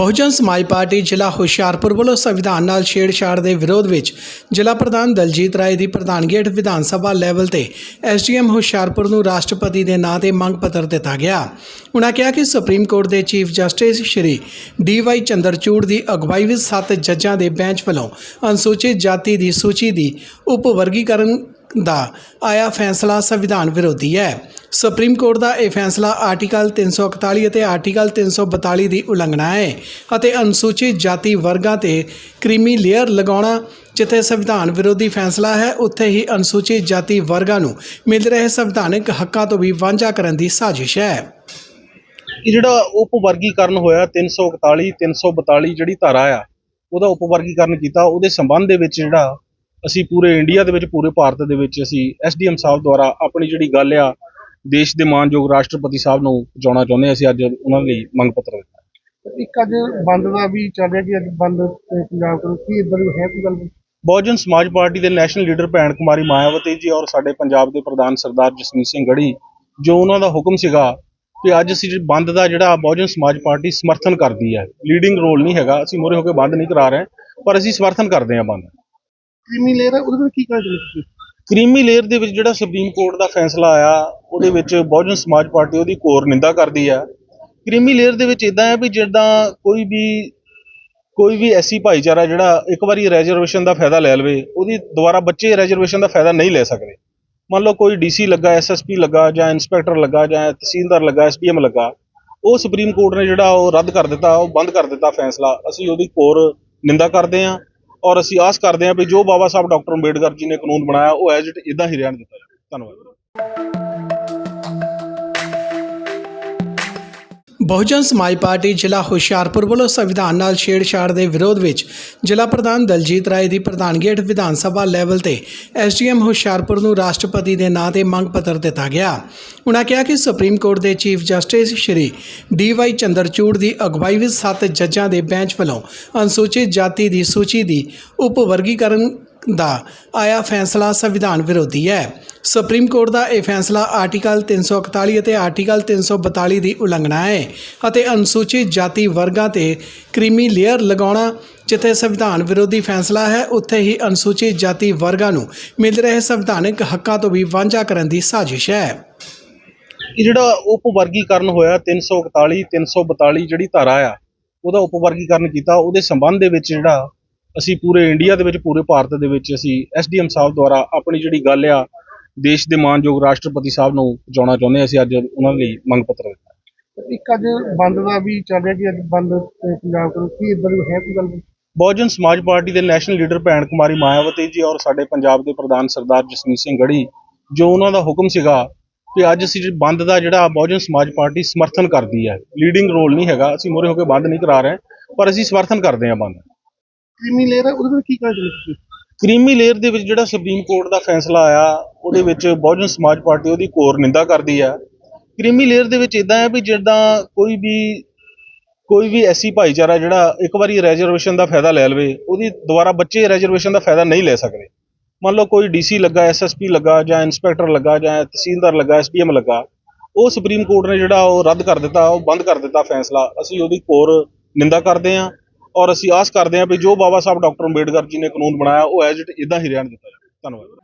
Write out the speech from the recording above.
ਬਹੁਜਨ ਸਮਾਜ ਪਾਰਟੀ ਜ਼ਿਲ੍ਹਾ ਹੁਸ਼ਿਆਰਪੁਰ ਵੱਲੋਂ ਸੰਵਿਧਾਨ ਨਾਲ ਛੇੜਛਾੜ ਦੇ ਵਿਰੋਧ ਵਿੱਚ ਜ਼ਿਲ੍ਹਾ ਪ੍ਰਧਾਨ ਦਲਜੀਤ ਰਾਏ ਦੀ ਪ੍ਰਧਾਨਗੀ ਹੇਠ ਵਿਧਾਨ ਸਭਾ ਲੈਵਲ ਤੇ ਐਸਡੀਐਮ ਹੁਸ਼ਿਆਰਪੁਰ ਨੂੰ ਰਾਸ਼ਟਰਪਤੀ ਦੇ ਨਾਂ ਤੇ ਮੰਗ ਪੱਤਰ ਦਿੱਤਾ ਗਿਆ। ਉਨ੍ਹਾਂ ਕਿਹਾ ਕਿ ਸੁਪਰੀਮ ਕੋਰਟ ਦੇ chief justice Shri DY Chandrachud ਦੀ ਅਗਵਾਈ ਵਿੱਚ ਸੱਤ ਜੱਜਾਂ ਦੇ ਬੈਂਚ ਵੱਲੋਂ ਅਨੁਸੂਚਿਤ ਜਾਤੀ ਦੀ ਸੂਚੀ ਦੀ ਉਪਵਰਗੀਕਰਨ ਦਾ ਆਇਆ ਫੈਸਲਾ ਸੰਵਿਧਾਨ ਵਿਰੋਧੀ ਹੈ। ਸੁਪਰੀਮ ਕੋਰਟ ਦਾ ਇਹ ਫੈਸਲਾ ਆਰਟੀਕਲ 341 ਅਤੇ ਆਰਟੀਕਲ 342 ਦੀ ਉਲੰਘਣਾ ਹੈ ਅਤੇ ਅਨੁਸੂਚਿਤ ਜਾਤੀ ਵਰਗਾਂ ਤੇ ਕ੍ਰੀਮੀ ਲੇਅਰ ਲਗਾਉਣਾ ਜਿੱਥੇ ਸੰਵਿਧਾਨ ਵਿਰੋਧੀ ਫੈਸਲਾ ਹੈ, ਉੱਥੇ ਹੀ ਅਨੁਸੂਚਿਤ ਜਾਤੀ ਵਰਗਾਂ ਨੂੰ ਮਿਲ ਰਹੇ ਸੰਵਿਧਾਨਕ ਹੱਕਾਂ ਤੋਂ ਵੀ ਵਾਂਝਾ ਕਰਨ ਦੀ ਸਾਜ਼ਿਸ਼ ਹੈ। ਇਹ ਜਿਹੜਾ ਉਪ ਵਰਗੀਕਰਨ ਹੋਇਆ 341 342 ਜਿਹੜੀ ਧਾਰਾ ਆ, ਉਹਦਾ ਉਪ ਵਰਗੀਕਰਨ ਕੀਤਾ, ਉਹਦੇ ਸੰਬੰਧ ਦੇ ਵਿੱਚ ਜਿਹੜਾ ਅਸੀਂ ਪੂਰੇ ਇੰਡੀਆ ਦੇ ਵਿੱਚ ਪੂਰੇ ਭਾਰਤ ਦੇ ਵਿੱਚ ਅਸੀਂ ਐਸਡੀਐਮ ਸਾਹਿਬ ਦੁਆਰਾ ਆਪਣੀ ਜਿਹੜੀ ਗੱਲ ਆ ਦੇਸ਼ ਦੇ ਮਾਨਯੋਗ ਰਾਸ਼ਟਰਪਤੀ ਸਾਹਿਬ ਨੂੰ ਪਹੁੰਚਾਉਣਾ ਚਾਹੁੰਦੇ ਹਾਂ ਅਸੀਂ ਅੱਜ ਉਹਨਾਂ ਲਈ ਮੰਗ ਪੱਤਰ ਦਿੱਤਾ ਇੱਕ ਅੱਜ ਬੰਦ ਦਾ ਵੀ ਚੱਲ ਰਿਹਾ ਕਿ ਅੱਜ ਬੰਦ ਪੰਜਾਬ ਕੋਲ ਕੀ ਇਦਾਂ ਦੀ ਹੈ ਕੋਈ ਗੱਲ? ਬਹੁਜਨ ਸਮਾਜ ਪਾਰਟੀ ਦੇ ਨੈਸ਼ਨਲ ਲੀਡਰ ਭੈਣ ਕੁਮਾਰੀ ਮਾਇਆਵਤੀ ਜੀ ਔਰ ਸਾਡੇ ਪੰਜਾਬ ਦੇ ਪ੍ਰਧਾਨ ਸਰਦਾਰ ਜਸਮੀਤ ਸਿੰਘ ਗੜੀ ਜੋ ਉਹਨਾਂ ਦਾ ਹੁਕਮ ਸੀਗਾ ਕਿ ਅੱਜ ਅਸੀਂ ਬੰਦ ਦਾ ਜਿਹੜਾ ਬਹੁਜਨ ਸਮਾਜ ਪਾਰਟੀ ਸਮਰਥਨ ਕਰਦੀ ਹੈ। ਲੀਡਿੰਗ ਰੋਲ ਨਹੀਂ ਹੈਗਾ ਅਸੀਂ ਮੋਰੇ ਹੋ ਕੇ ਬੰਦ ਨਹੀਂ ਕਰਾ ਰਹੇ ਪਰ ਅਸੀਂ ਸਮਰਥਨ ਕਰਦੇ ਹਾਂ ਬੰਦ। ਕ੍ਰੀਮੀ ਲੇਅਰ ਹੈ, ਉਹਦੇ ਵਿੱਚ ਕੀ ਕਹਿਣਾ ਚਾਹੁੰਦੇ ਤੁਸੀਂ? ਕ੍ਰੀਮੀ ਲੇਅਰ ਦੇ ਵਿੱਚ ਜਿਹੜਾ ਸੁਪਰੀਮ ਕੋਰਟ ਦਾ ਫੈਸਲਾ ਆਇਆ, ਉਹਦੇ ਵਿੱਚ ਬਹੁਜਨ ਸਮਾਜ ਪਾਰਟੀ ਉਹਦੀ ਕੋਰ ਨਿੰਦਾ ਕਰਦੀ ਹੈ ਕ੍ਰੀਮੀ ਲੇਅਰ ਦੇ ਵਿੱਚ ਇਦਾਂ ਹੈ ਵੀ ਜਿੱਦਾਂ ਕੋਈ ਵੀ ਕੋਈ ਵੀ ਐਸੀ ਭਾਈਚਾਰਾ ਜਿਹੜਾ ਇੱਕ ਵਾਰੀ ਰੈਜ਼ਰਵੇਸ਼ਨ ਦਾ ਫਾਇਦਾ ਲੈ ਲਵੇ, ਉਹਦੀ ਦੁਬਾਰਾ ਬੱਚੇ ਰੈਜ਼ਰਵੇਸ਼ਨ ਦਾ ਫਾਇਦਾ ਨਹੀਂ ਲੈ ਸਕਦੇ। ਮੰਨ ਲਓ ਕੋਈ ਡੀਸੀ ਲੱਗਾ ਐਸਐਸਪੀ ਲੱਗਾ, ਜਾਂ ਇਨਸਪੈਕਟਰ ਲੱਗਾ, ਜਾਂ ਤਹਿਸੀਲਦਾਰ ਲੱਗਾ ਐਸਡੀਐਮ ਲੱਗਾ, ਉਹ ਸੁਪਰੀਮ ਕੋਰਟ ਨੇ ਜਿਹੜਾ ਉਹ ਰੱਦ ਕਰ ਦਿੱਤਾ, ਉਹ ਬੰਦ ਕਰ ਦਿੱਤਾ ਫੈਸਲਾ। ਅਸੀਂ ਉਹਦੀ ਕੋਰ ਨਿੰਦਾ ਕਰਦੇ ਹਾਂ। ਔਰ ਅਸੀਂ ਆਸ ਕਰਦੇ ਹਾਂ ਵੀ ਜੋ ਬਾਬਾ ਸਾਹਿਬ ਡਾਕਟਰ ਅੰਬੇਡਕਰ ਜੀ ਨੇ ਕਾਨੂੰਨ ਬਣਾਇਆ, ਉਹ ਐਜ ਇਟ ਇਦਾਂ ਹੀ ਰਹਿਣ ਦਿੱਤਾ ਜਾਵੇ। ਧੰਨਵਾਦ। ਬਹੁਜਨ ਸਮਾਜ ਪਾਰਟੀ ਜ਼ਿਲ੍ਹਾ ਹੁਸ਼ਿਆਰਪੁਰ ਵੱਲੋਂ ਸੰਵਿਧਾਨ ਨਾਲ ਛੇੜਛਾੜ ਦੇ ਵਿਰੋਧ ਵਿੱਚ ਜ਼ਿਲ੍ਹਾ ਪ੍ਰਧਾਨ ਦਲਜੀਤ ਰਾਏ ਦੀ ਪ੍ਰਧਾਨਗੀ ਹੇਠ ਵਿਧਾਨ ਸਭਾ ਲੈਵਲ ਤੇ ਐਸਡੀਐਮ ਹੁਸ਼ਿਆਰਪੁਰ ਨੂੰ ਰਾਸ਼ਟਰਪਤੀ ਦੇ ਨਾਂ ਤੇ ਮੰਗ ਪੱਤਰ ਦਿੱਤਾ ਗਿਆ। ਉਨ੍ਹਾਂ ਕਿਹਾ ਕਿ ਸੁਪਰੀਮ ਕੋਰਟ ਦੇ chief justice Shri DY Chandrachud ਦੀ ਅਗਵਾਈ ਵਿੱਚ ਸੱਤ ਜੱਜਾਂ ਦੇ ਬੈਂਚ ਵੱਲੋਂ ਅਨੁਸੂਚਿਤ ਜਾਤੀ ਦੀ ਸੂਚੀ ਦੀ ਉਪ ਵਰਗੀਕਰਨ ਦਾ ਆਇਆ ਫੈਸਲਾ ਸੰਵਿਧਾਨ ਵਿਰੋਧੀ ਹੈ। ਸੁਪਰੀਮ ਕੋਰਟ ਦਾ ਇਹ ਫੈਸਲਾ ਆਰਟੀਕਲ 341 ਅਤੇ ਆਰਟੀਕਲ 342 ਦੀ ਉਲੰਘਣਾ ਹੈ ਅਤੇ ਅਨੁਸੂਚਿਤ ਜਾਤੀ ਵਰਗਾਂ ਤੇ ਕ੍ਰੀਮੀ ਲੇਅਰ ਲਗਾਉਣਾ ਜਿੱਥੇ ਸੰਵਿਧਾਨ ਵਿਰੋਧੀ ਫੈਸਲਾ ਹੈ, ਉੱਥੇ ਹੀ ਅਨੁਸੂਚਿਤ ਜਾਤੀ ਵਰਗਾਂ ਨੂੰ ਮਿਲ ਰਹੇ ਸੰਵਿਧਾਨਕ ਹੱਕਾਂ ਤੋਂ ਵੀ ਵਾਂਝਾ ਕਰਨ ਦੀ ਸਾਜ਼ਿਸ਼ ਹੈ। ਇਹ ਜਿਹੜਾ ਉਪ ਵਰਗੀਕਰਨ ਹੋਇਆ 341 342 ਜਿਹੜੀ ਧਾਰਾ ਆ, ਉਹਦਾ ਉਪ ਵਰਗੀਕਰਨ ਕੀਤਾ, ਉਹਦੇ ਸੰਬੰਧ ਦੇ ਵਿੱਚ ਜਿਹੜਾ ਅਸੀਂ ਪੂਰੇ ਇੰਡੀਆ ਦੇ ਵਿੱਚ ਪੂਰੇ ਭਾਰਤ ਦੇ ਵਿੱਚ ਅਸੀਂ ਐਸਡੀਐਮ ਸਾਹਿਬ ਦੁਆਰਾ ਆਪਣੀ ਜਿਹੜੀ ਗੱਲ ਆ ਦੇਸ਼ ਦੇ ਮਾਨਯੋਗ ਰਾਸ਼ਟਰਪਤੀ ਸਾਹਿਬ ਨੂੰ ਪਹੁੰਚਾਉਣਾ ਚਾਹੁੰਦੇ ਅਸੀਂ ਅੱਜ ਉਹਨਾਂ ਲਈ ਮੰਗ ਪੱਤਰ ਦਿੱਤਾ ਇੱਕ ਅੱਜ ਬੰਦ ਦਾ ਵੀ ਚੱਲ ਰਿਹਾ ਕਿ ਅੱਜ ਬੰਦ ਤੇ ਪੰਜਾਬ ਕੋਲ ਕੀ ਇਦਾਂ ਦੀ ਹੈ ਕੋਈ ਗੱਲ? ਬਹੁਜਨ ਸਮਾਜ ਪਾਰਟੀ ਦੇ ਨੈਸ਼ਨਲ ਲੀਡਰ ਭੈਣ ਕੁਮਾਰੀ ਮਾਇਆਵਤੀ ਜੀ ਔਰ ਸਾਡੇ ਪੰਜਾਬ ਦੇ ਪ੍ਰਧਾਨ ਸਰਦਾਰ ਜਸਮੀਤ ਸਿੰਘ ਗੜੀ ਜੋ ਉਹਨਾਂ ਦਾ ਹੁਕਮ ਸੀਗਾ ਕਿ ਅੱਜ ਅਸੀਂ ਜਿਹੜੀ ਬੰਦ ਦਾ ਜਿਹੜਾ ਬਹੁਜਨ ਸਮਾਜ ਪਾਰਟੀ ਸਮਰਥਨ ਕਰਦੀ ਹੈ ਲੀਡਿੰਗ ਰੋਲ ਨਹੀਂ ਹੈਗਾ ਅਸੀਂ ਮੋਰੇ ਹੋ ਕੇ ਬੰਦ ਨਹੀਂ ਕਰਾ ਰਹੇ ਪਰ ਅਸੀਂ ਸਮਰਥਨ ਕਰਦੇ ਹਾਂ ਬੰਦ। ਕ੍ਰੀਮੀ ਲੇਅਰ ਹੈ, ਉਹਦੇ ਵਿੱਚ ਕੀ ਕਹਿਣਾ ਤੁਸੀਂ? ਕ੍ਰੀਮੀ ਲੇਅਰ ਦੇ ਵਿੱਚ ਜਿਹੜਾ ਸੁਪਰੀਮ ਕੋਰਟ ਦਾ ਫੈਸਲਾ ਆਇਆ, ਉਹਦੇ ਵਿੱਚ ਬਹੁਜਨ ਸਮਾਜ ਪਾਰਟੀ ਉਹਦੀ ਕੋਰ ਨਿੰਦਾ ਕਰਦੀ ਹੈ। ਕ੍ਰੀਮੀ ਲੇਅਰ ਦੇ ਵਿੱਚ ਇਦਾਂ ਹੈ ਵੀ ਜਿੱਦਾਂ ਕੋਈ ਵੀ ਕੋਈ ਵੀ ਐਸੀ ਭਾਈਚਾਰਾ ਜਿਹੜਾ ਇੱਕ ਵਾਰੀ ਰੈਜ਼ਰਵੇਸ਼ਨ ਦਾ ਫਾਇਦਾ ਲੈ ਲਵੇ, ਉਹਦੀ ਦੁਬਾਰਾ ਬੱਚੇ ਰੈਜ਼ਰਵੇਸ਼ਨ ਦਾ ਫਾਇਦਾ ਨਹੀਂ ਲੈ ਸਕਦੇ। ਮੰਨ ਲਓ ਕੋਈ ਡੀਸੀ ਲੱਗਾ ਐਸਐਸਪੀ ਲੱਗਾ, ਜਾਂ ਇਨਸਪੈਕਟਰ ਲੱਗਾ, ਜਾਂ ਤਹਿਸੀਲਦਾਰ ਲੱਗਾ ਐਸਡੀਐਮ ਲੱਗਾ, ਉਹ ਸੁਪਰੀਮ ਕੋਰਟ ਨੇ ਜਿਹੜਾ ਉਹ ਰੱਦ ਕਰ ਦਿੱਤਾ, ਉਹ ਬੰਦ ਕਰ ਦਿੱਤਾ ਫੈਸਲਾ। ਅਸੀਂ ਉਹਦੀ ਕੋਰ ਨਿੰਦਾ ਕਰਦੇ ਹਾਂ। ਔਰ ਅਸੀਂ ਆਸ ਕਰਦੇ ਹਾਂ ਵੀ ਜੋ ਬਾਬਾ ਸਾਹਿਬ ਡਾਕਟਰ ਅੰਬੇਡਕਰ ਜੀ ਨੇ ਕਾਨੂੰਨ ਬਣਾਇਆ, ਉਹ ਐਜ ਇਟ ਇਦਾਂ ਹੀ ਰਹਿਣ ਦਿੱਤਾ ਜਾਵੇ। ਧੰਨਵਾਦ।